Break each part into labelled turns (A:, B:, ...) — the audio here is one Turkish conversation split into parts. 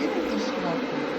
A: Yine diş var.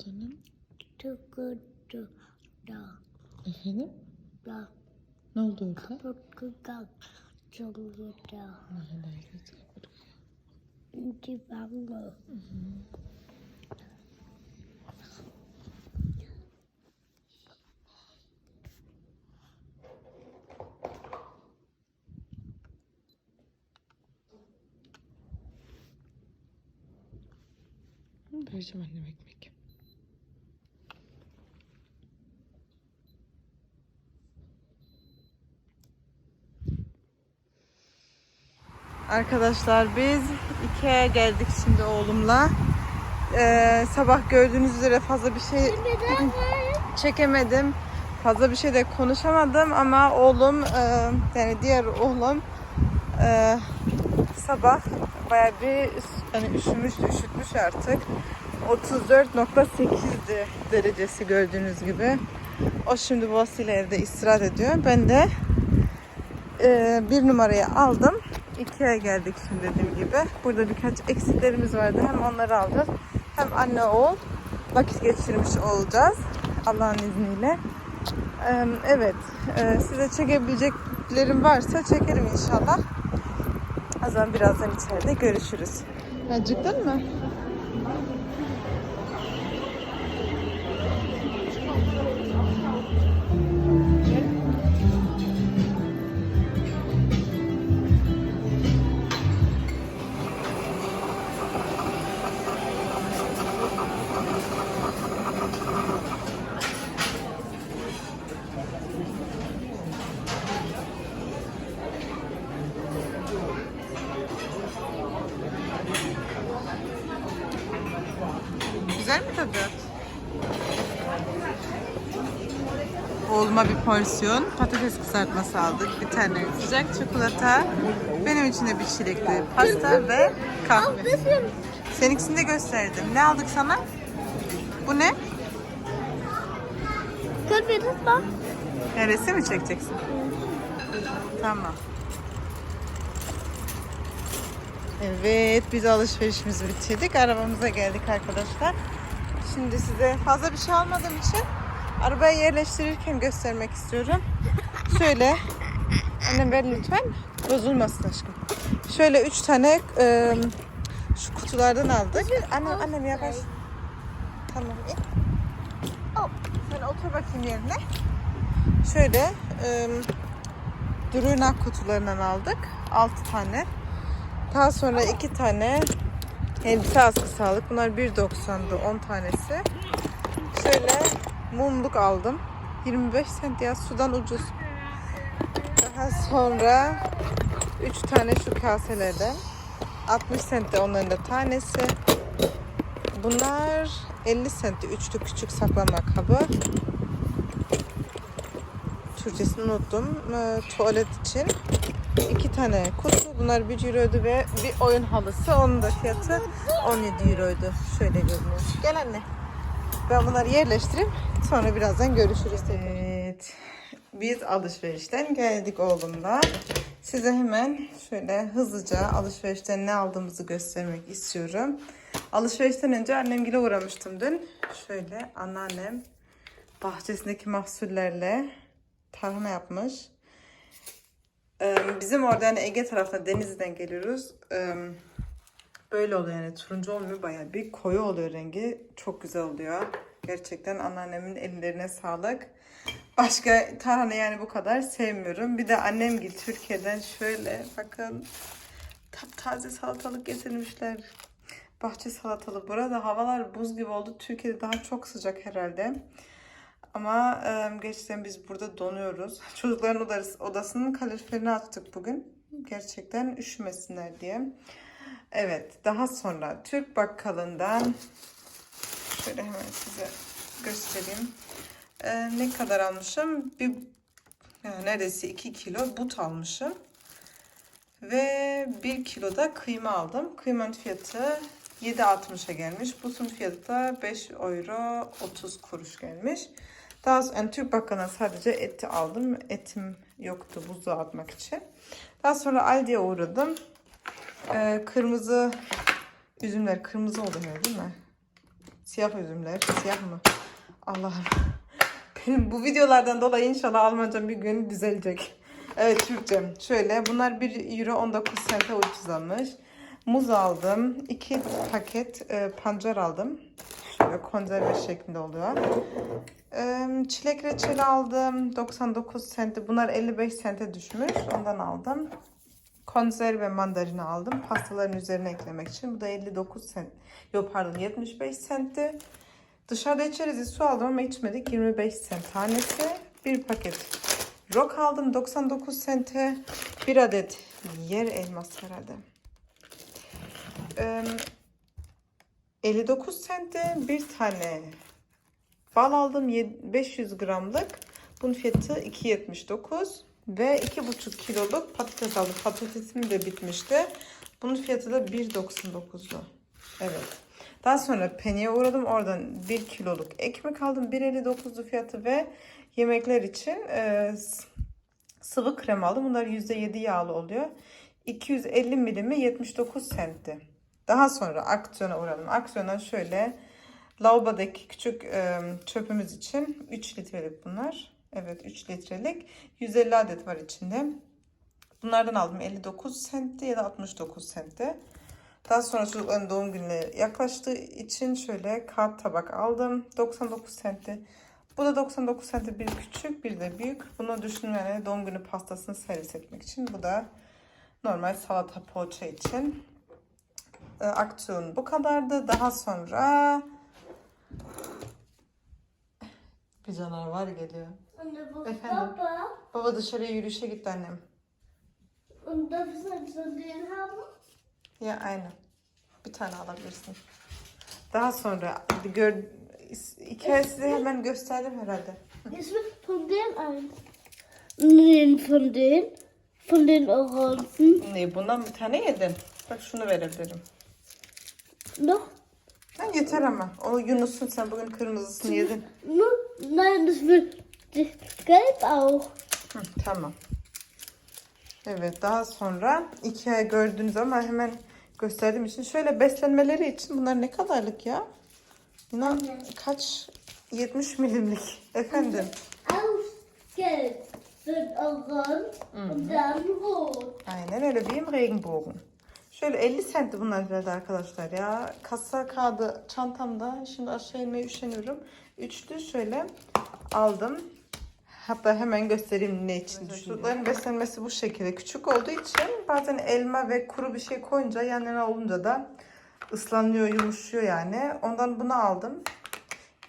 A: Ne annem?
B: Tıkıdı da
A: Efendim?
B: da
A: Ne oldu orada?
B: tıkıdı da
A: Hala evet kapatık.
B: divango
A: Vereceğim annem ekmek. Arkadaşlar biz Ikea'ya geldik şimdi oğlumla. Ee, sabah gördüğünüz üzere fazla bir şey çekemedim. Fazla bir şey de konuşamadım ama oğlum e, yani diğer oğlum e, sabah bayağı bir yani üşümüştü, üşütmüş artık. 34.8'di derecesi gördüğünüz gibi. O şimdi babasıyla evde istirahat ediyor. Ben de e, bir numarayı aldım. Ikea'ya geldik şimdi dediğim gibi. Burada birkaç eksiklerimiz vardı. Hem onları alacağız. Hem anne oğul vakit geçirmiş olacağız. Allah'ın izniyle. Evet. e, size çekebileceklerim varsa çekerim inşallah. O zaman birazdan içeride görüşürüz. Acıktın mı? Porsiyon patates kızartması aldık. Bir tane sıcak çikolata. Benim için de bir çilekli pasta ve kahve. Seninkisini de gösterdim. Ne aldık sana? Bu ne?
B: Bak
A: Neresi mi çekeceksin? Tamam. Evet, biz alışverişimizi bitirdik. Arabamıza geldik arkadaşlar. Şimdi size fazla bir şey almadığım için arabayı yerleştirirken göstermek istiyorum. Şöyle, annem ver lütfen. Bozulmasın aşkım. Şöyle üç tane e, şu kutulardan aldık. Annem, annem yavaş. Tamam. Sen otur bakayım yerine. Şöyle e, Druna kutularından aldık. 6 tane. Daha sonra 2 tane elbise askısı aldık. Bunlar 1.90'dı 10 tanesi. Şöyle mumluk aldım. 25 sent ya sudan ucuz. Daha sonra 3 tane şu kaselerden. 60 sent de onların da tanesi. Bunlar 50 sent üçlü küçük saklama kabı. Türkçesini unuttum. Ee, tuvalet için iki tane kutu. Bunlar 1 euroydu ve bir oyun halısı. Onun da fiyatı 17 euroydu. Şöyle görünüyor. Gel anne. Ben bunları yerleştireyim. Sonra birazdan görüşürüz. Evet. Biz alışverişten geldik oğlumla. Size hemen şöyle hızlıca alışverişten ne aldığımızı göstermek istiyorum. Alışverişten önce annemgile uğramıştım dün. Şöyle anneannem bahçesindeki mahsullerle tarhana yapmış. Ee, Bizim orada yani Ege tarafında Denizli'den geliyoruz. Böyle oluyor yani turuncu olmuyor bayağı bir koyu oluyor rengi. Çok güzel oluyor. Gerçekten anneannemin ellerine sağlık. Başka tarhana yani bu kadar sevmiyorum. Bir de annem gibi Türkiye'den şöyle bakın taptaze salatalık getirmişler. Bahçe salatalık. Burada havalar buz gibi oldu. Türkiye'de daha çok sıcak herhalde. Ama e, gerçekten biz burada donuyoruz. Çocukların odası, odasının kaloriferini açtık bugün. Gerçekten üşümesinler diye. Evet, daha sonra Türk bakkalından şöyle hemen size göstereyim. E, ne kadar almışım? Bir yani neredeyse 2 kilo but almışım. Ve 1 kilo da kıyma aldım. Kıymanın fiyatı 7.60'a gelmiş. Butun fiyatı da 5 euro 30 kuruş gelmiş. Daha sonra yani Türk bakkalına sadece eti aldım. Etim yoktu buzluğa atmak için. Daha sonra Aldi'ye uğradım. Ee, kırmızı üzümler kırmızı oluyor değil mi? Siyah üzümler. Siyah mı? Allah'ım. Benim bu videolardan dolayı inşallah Almancam bir gün düzelecek. Evet Türkçem. Şöyle bunlar 1 euro 19 sente ucuzlamış. Muz aldım. 2 paket e, pancar aldım. Şöyle konserve şeklinde oluyor. E, çilek reçeli aldım. 99 sente. Bunlar 55 sente düşmüş. Ondan aldım. Konserve mandalina aldım. Pastaların üzerine eklemek için. Bu da 59 sent. Yok pardon 75 sentti. Dışarıda içeriz su aldım ama içmedik. 25 sent tanesi. Bir paket rock aldım 99 sente. Bir adet yer elması herhalde. Ee, 59 sente bir tane bal aldım Ye- 500 gramlık. Bunun fiyatı 2.79 ve 2,5 kiloluk patates aldım. Patatesim de bitmişti. Bunun fiyatı da 1.99'du. Evet. Daha sonra Penny'e uğradım. Oradan 1 kiloluk ekmek aldım. 1.59'du fiyatı ve yemekler için e, sıvı krem aldım. Bunlar %7 yağlı oluyor. 250 milimi 79 sentti. Daha sonra aksiyona uğradım. Aksiyona şöyle lavabodaki küçük e, çöpümüz için 3 litrelik bunlar. Evet 3 litrelik. 150 adet var içinde. Bunlardan aldım 59 sentti ya da 69 sentti. Daha sonra çocukların doğum günleri yaklaştığı için şöyle kağıt tabak aldım. 99 sentti. Bu da 99 sentti bir küçük bir de büyük. Bunu düşünün yani doğum günü pastasını servis etmek için. Bu da normal salata poğaça için. E, aksiyon bu kadardı. Daha sonra bir canavar geliyor.
B: Da war
A: Efendim?
B: Papa.
A: Baba dışarıya yürüyüşe gitti annem.
B: Einen von denen haben?
A: Ya aynen. Bir tane alabilirsin. Daha sonra gör hikaye size hemen gösterdim herhalde.
B: Will von denen eins. Nee, von denen. Von den Orangen.
A: Ne, bundan bir tane yedim. Bak şunu verebilirim.
B: Noch?
A: Ha, yeter ama. O Yunus'un sen bugün kırmızısını yedin.
B: Nein, das Gelb auch.
A: Hı, tamam. Evet daha sonra iki ay gördüğünüz ama hemen gösterdiğim için şöyle beslenmeleri için bunlar ne kadarlık ya? İnan kaç 70 milimlik efendim.
B: Aus Gelb wird orange und dann rot.
A: Aynen öyle bir regenbogen. Şöyle 50 sentti bunlar herhalde arkadaşlar ya. Kasa kağıdı çantamda. Şimdi aşağı inmeye üşeniyorum. Üçlü şöyle aldım. Hatta hemen göstereyim ne için. Çocukların beslenmesi bu şekilde. Küçük olduğu için bazen elma ve kuru bir şey koyunca yan yana olunca da ıslanıyor, yumuşuyor yani. Ondan bunu aldım.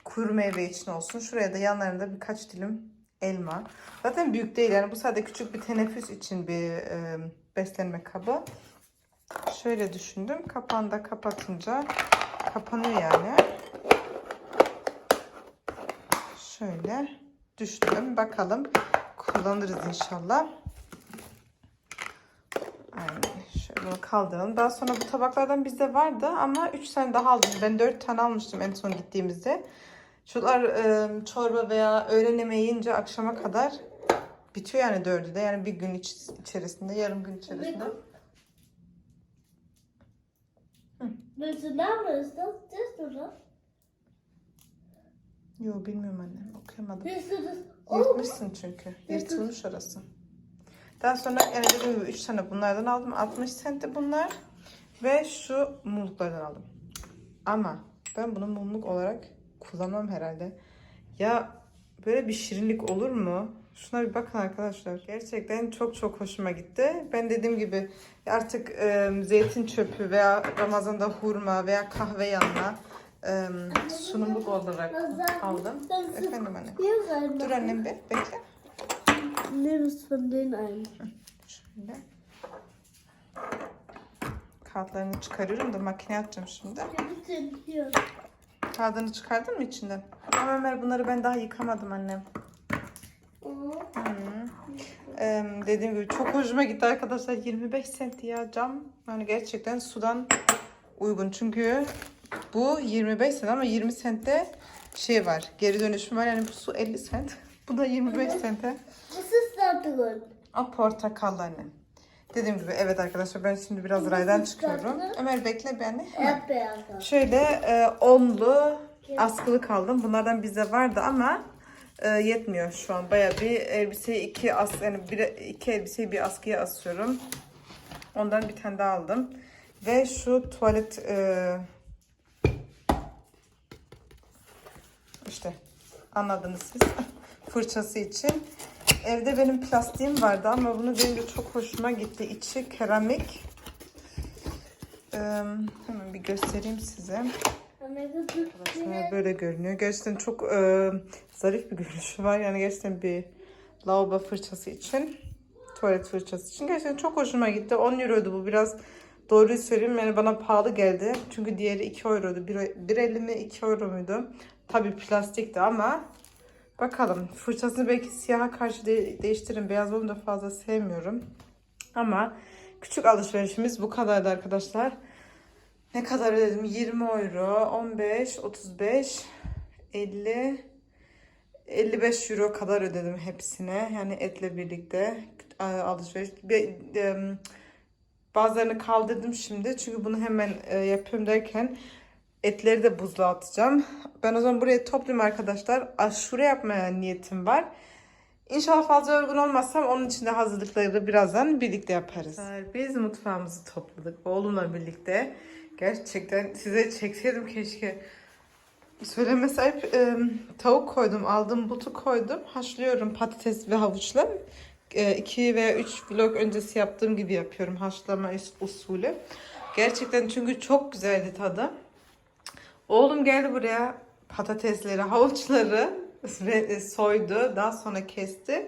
A: Kuru meyve için olsun. Şuraya da yanlarında birkaç dilim elma. Zaten büyük değil yani bu sadece küçük bir teneffüs için bir e, beslenme kabı. Şöyle düşündüm. Kapağını da kapatınca kapanıyor yani. Şöyle düşündüm. Bakalım kullanırız inşallah. Aynen. Şöyle bunu kaldıralım. Daha sonra bu tabaklardan bizde vardı ama 3 tane daha aldım. Ben 4 tane almıştım en son gittiğimizde. Şunlar e, çorba veya öğlen yemeği yiyince akşama kadar bitiyor yani dördü de. Yani bir gün iç- içerisinde, yarım gün içerisinde.
B: Das? Das oder?
A: Yo bilmiyorum annem. Okuyamadım. Yırtmışsın çünkü. Yırtılmış orası. Daha sonra yani dediğim gibi 3 tane bunlardan aldım. 60 sentti bunlar. Ve şu mumluklardan aldım. Ama ben bunu mumluk olarak kullanmam herhalde. Ya böyle bir şirinlik olur mu? Şuna bir bakın arkadaşlar. Gerçekten çok çok hoşuma gitti. Ben dediğim gibi artık e, zeytin çöpü veya Ramazan'da hurma veya kahve yanına e, sunumluk olarak aldım. Efendim anne. Dur annem bir bekle.
B: Nimm es von denen ein.
A: Şöyle. Kağıtlarını çıkarıyorum da makineye atacağım şimdi. Kağıdını çıkardın mı içinden? Ama Ömer bunları ben daha yıkamadım annem.
B: Oh.
A: Ee, dediğim gibi çok hoşuma gitti arkadaşlar. 25 sent ya cam. Yani gerçekten sudan uygun. Çünkü bu 25 sent ama 20 sentte şey var. Geri dönüşüm var. Yani bu su 50 sent. Bu da 25 sente.
B: Da drin?
A: O portakallı anne. Dediğim gibi evet arkadaşlar ben şimdi biraz raydan çıkıyorum. Ömer bekle beni.
B: Erdbeere.
A: Şöyle e, onlu askılık aldım. Bunlardan bizde vardı ama e, yetmiyor şu an. Baya bir elbiseyi iki as yani bir, iki elbiseyi bir askıya asıyorum. Ondan bir tane daha aldım. Ve şu tuvalet e, işte anladınız siz. Fırçası için. Evde benim plastiğim vardı ama bunu görünce çok hoşuma gitti. İçi keramik. Ee, hemen bir göstereyim size. Arkadaşlar böyle görünüyor. Gerçekten çok e, zarif bir görünüşü var. Yani gerçekten bir lavabo fırçası için. Tuvalet fırçası için. Gerçekten çok hoşuma gitti. 10 euroydu bu. Biraz doğruyu söyleyeyim. Yani bana pahalı geldi. Çünkü diğeri 2 euroydu. 1.50 mi 2 euro muydu? Tabii plastikti ama bakalım. Fırçasını belki siyaha karşı de- değiştiririm. Beyaz onu da fazla sevmiyorum. Ama küçük alışverişimiz bu kadardı arkadaşlar. Ne kadar ödedim? 20 euro, 15, 35, 50, 55 euro kadar ödedim hepsine. Yani etle birlikte e, alışveriş. E, bazılarını kaldırdım şimdi. Çünkü bunu hemen e, yapıyorum derken etleri de buzluğa atacağım. Ben o zaman buraya toplayayım arkadaşlar. Aşure yapmaya niyetim var. İnşallah fazla yorgun olmazsam onun için de hazırlıkları birazdan birlikte yaparız. Biz mutfağımızı topladık oğlumla birlikte. Gerçekten size çekseydim keşke. Söyleme sahip e, tavuk koydum, aldım butu koydum. Haşlıyorum patates ve havuçla. 2 veya 3 vlog öncesi yaptığım gibi yapıyorum haşlama us- usulü. Gerçekten çünkü çok güzeldi tadı. Oğlum geldi buraya patatesleri, havuçları ve e, soydu. Daha sonra kesti.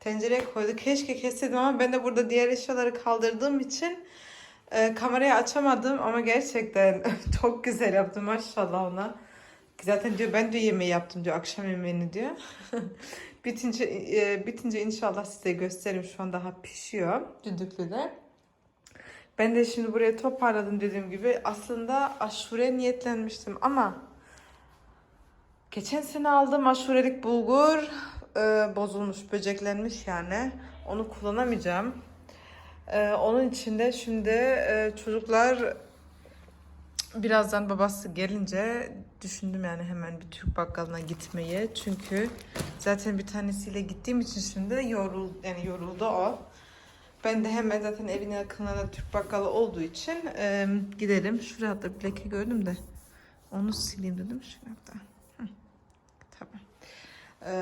A: Tencereye koydu. Keşke kesseydim ama ben de burada diğer eşyaları kaldırdığım için e, kamerayı açamadım ama gerçekten çok güzel yaptım maşallah ona. Zaten diyor ben de yemeği yaptım diyor akşam yemeğini diyor. bitince e, bitince inşallah size gösteririm. Şu an daha pişiyor düdüklüde. Ben de şimdi buraya toparladım dediğim gibi. Aslında aşure niyetlenmiştim ama geçen sene aldığım aşurelik bulgur e, bozulmuş, böceklenmiş yani. Onu kullanamayacağım. E, onun için de şimdi e, çocuklar birazdan babası gelince düşündüm yani hemen bir Türk bakkalına gitmeyi. Çünkü zaten bir tanesiyle gittiğim için şimdi yorul yani yoruldu o. Ben de hemen zaten evin yakınında da Türk bakkalı olduğu için e, gidelim. Şuraya hatta bir leke gördüm de onu sileyim dedim. Şuraya da. Hı, Tamam. E,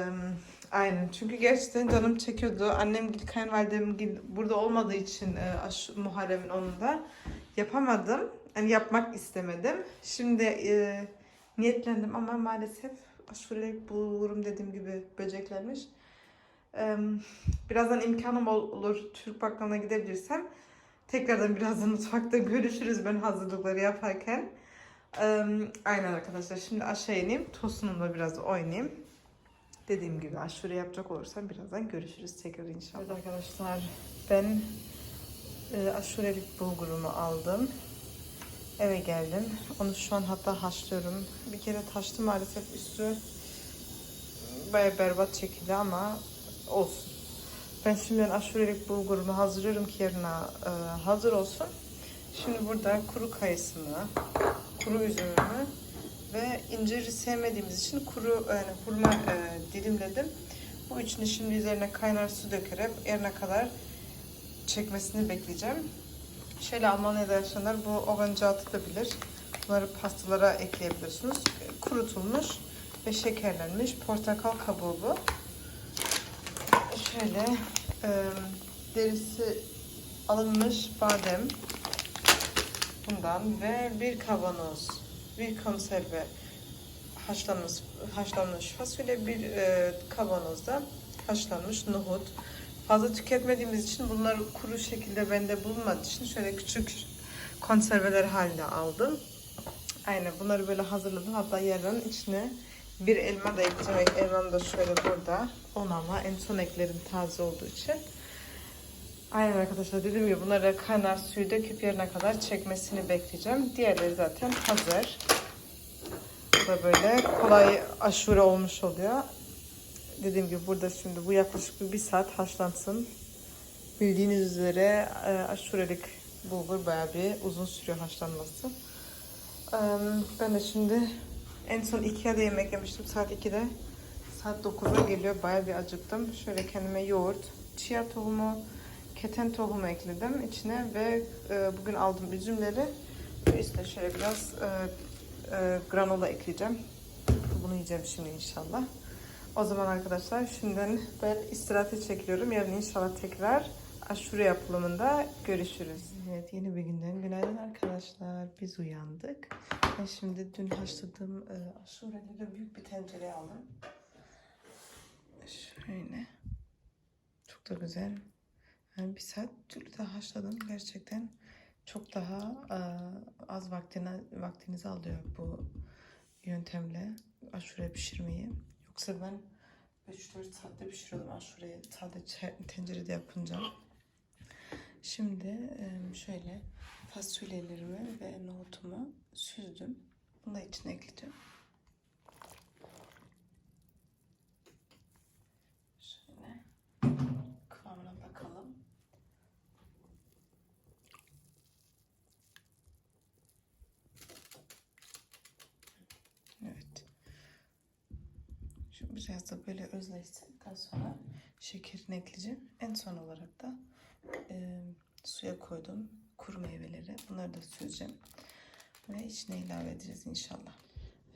A: aynen çünkü gerçekten canım çekiyordu. Annem gil burada olmadığı için e, aş, Muharrem'in onunda yapamadım. Yani yapmak istemedim. Şimdi e, niyetlendim ama maalesef aşurelik bulurum dediğim gibi böceklenmiş. Eee, Birazdan imkanım ol- olur Türk bakkalına gidebilirsem. Tekrardan birazdan mutfakta görüşürüz ben hazırlıkları yaparken. Aynen arkadaşlar şimdi aşağı ineyim. Tosunumla biraz oynayayım. Dediğim gibi aşure yapacak olursam birazdan görüşürüz tekrar inşallah. Evet arkadaşlar ben e, aşurelik bulgurumu aldım. Eve geldim. Onu şu an hatta haşlıyorum. Bir kere taştı maalesef üstü baya berbat şekilde ama olsun. Ben şimdiden aşurelik bulgurumu hazırlıyorum ki yarına e, hazır olsun. Şimdi burada kuru kayısını, kuru üzümümü ve inciri sevmediğimiz için kuru yani hurma e, dilimledim. Bu üçünü şimdi üzerine kaynar su dökerek yarına kadar çekmesini bekleyeceğim. Şöyle Almanya'da yaşayanlar bu ogancatı da. Bunları pastalara ekleyebilirsiniz. E, Kurutulmuş ve şekerlenmiş portakal kabuğu bu. Şöyle e, derisi alınmış badem bundan ve bir kavanoz bir konserve haşlanmış haşlanmış fasulye, bir e, kavanozda haşlanmış nohut. Fazla tüketmediğimiz için bunlar kuru şekilde bende bulunmadığı için şöyle küçük konserveler halinde aldım. Aynen bunları böyle hazırladım. Hatta yarın içine bir elma da ekleyeceğim. Elmam da şöyle burada. On ama en son eklerim taze olduğu için. Aynen arkadaşlar dediğim gibi bunları kaynar suyu döküp yerine kadar çekmesini bekleyeceğim. Diğerleri zaten hazır. Bu da böyle kolay aşure olmuş oluyor. Dediğim gibi burada şimdi bu yaklaşık bir, saat haşlansın. Bildiğiniz üzere e, aşurelik bulgur bayağı bir uzun sürüyor haşlanması. Eee, Ben de şimdi en son Ikea'da yemek yemiştim saat 2'de. Saat 9'a geliyor. Bayağı bir acıktım. Şöyle kendime yoğurt, chia tohumu, keten tohumu ekledim içine ve e, bugün aldığım üzümleri ve üstüne şöyle biraz e, e, granola ekleyeceğim. Bunu yiyeceğim şimdi inşallah. O zaman arkadaşlar şimdiden ben istirahate çekiliyorum. Yarın inşallah tekrar aşure yapılımında görüşürüz. Evet yeni bir günden günaydın arkadaşlar. Biz uyandık. Ben şimdi dün haşladığım e, aşureleri büyük bir tencereye aldım. Şöyle. Çok da güzel. Yani bir saat türlü de haşladım. Gerçekten çok daha e, az vaktini, vaktinizi alıyor bu yöntemle aşure pişirmeyi. Yoksa ben 3-4 saatte pişiriyordum aşureyi sadece tencerede yapınca. Şimdi şöyle fasulyelerimi ve nohutumu süzdüm. Bunu da içine ekleyeceğim. Şöyle kıvamına bakalım. Evet. Şu biraz da böyle özleştikten sonra şekerini ekleyeceğim. En son olarak da e, suya koydum kuru meyveleri. Bunları da süzeceğim. Ve içine ilave edeceğiz inşallah.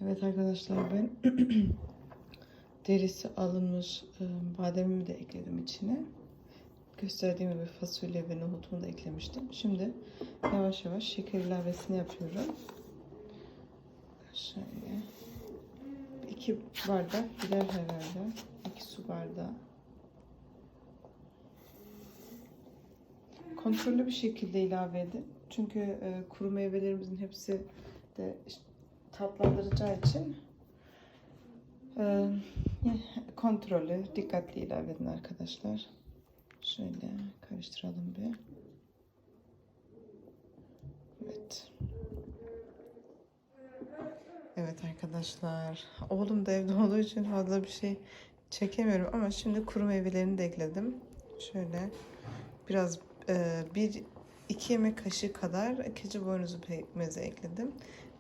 A: Evet arkadaşlar ben derisi alınmış e, bademimi de ekledim içine. Gösterdiğim gibi fasulye ve nohutumu da eklemiştim. Şimdi yavaş yavaş şeker ilavesini yapıyorum. Şöyle. İki bardak gider herhalde. iki su bardağı. kontrollü bir şekilde ilave edin. Çünkü e, kuru meyvelerimizin hepsi de işte tatlandıracağı için e, kontrollü, dikkatli ilave edin arkadaşlar. Şöyle karıştıralım bir. Evet. Evet arkadaşlar. Oğlum da evde olduğu için fazla bir şey çekemiyorum ama şimdi kuru meyvelerini de ekledim. Şöyle biraz e, bir iki yemek kaşığı kadar keçi boynuzu pekmezi ekledim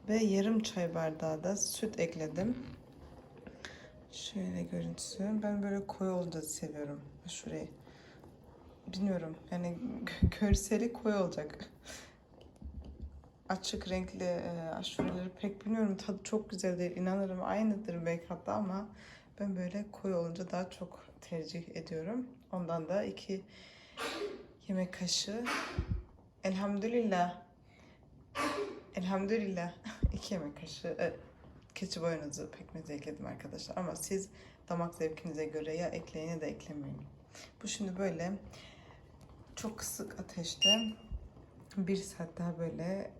A: ve yarım çay bardağı da süt ekledim. Şöyle görüntüsü. Ben böyle koyu olunca seviyorum şurayı. Bilmiyorum yani görseli koyu olacak. Açık renkli e, aşureleri pek bilmiyorum. Tadı çok güzeldir. İnanırım aynıdır belki hatta ama ben böyle koyu olunca daha çok tercih ediyorum. Ondan da iki yemek kaşığı. Elhamdülillah. Elhamdülillah. iki yemek kaşığı e, keçi boynuzu pekmezi ekledim arkadaşlar. Ama siz damak zevkinize göre ya ekleyin ya da eklemeyin. Bu şimdi böyle çok kısık ateşte bir saat daha böyle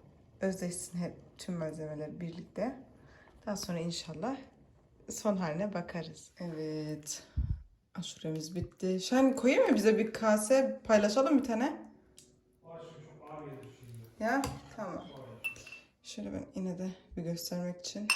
A: özleşsin hep tüm malzemeler birlikte. Daha sonra inşallah son haline bakarız. Evet. Aşuremiz bitti. Şahin koyayım mı bize bir kase paylaşalım bir tane? Ya tamam. Şöyle ben yine de bir göstermek için.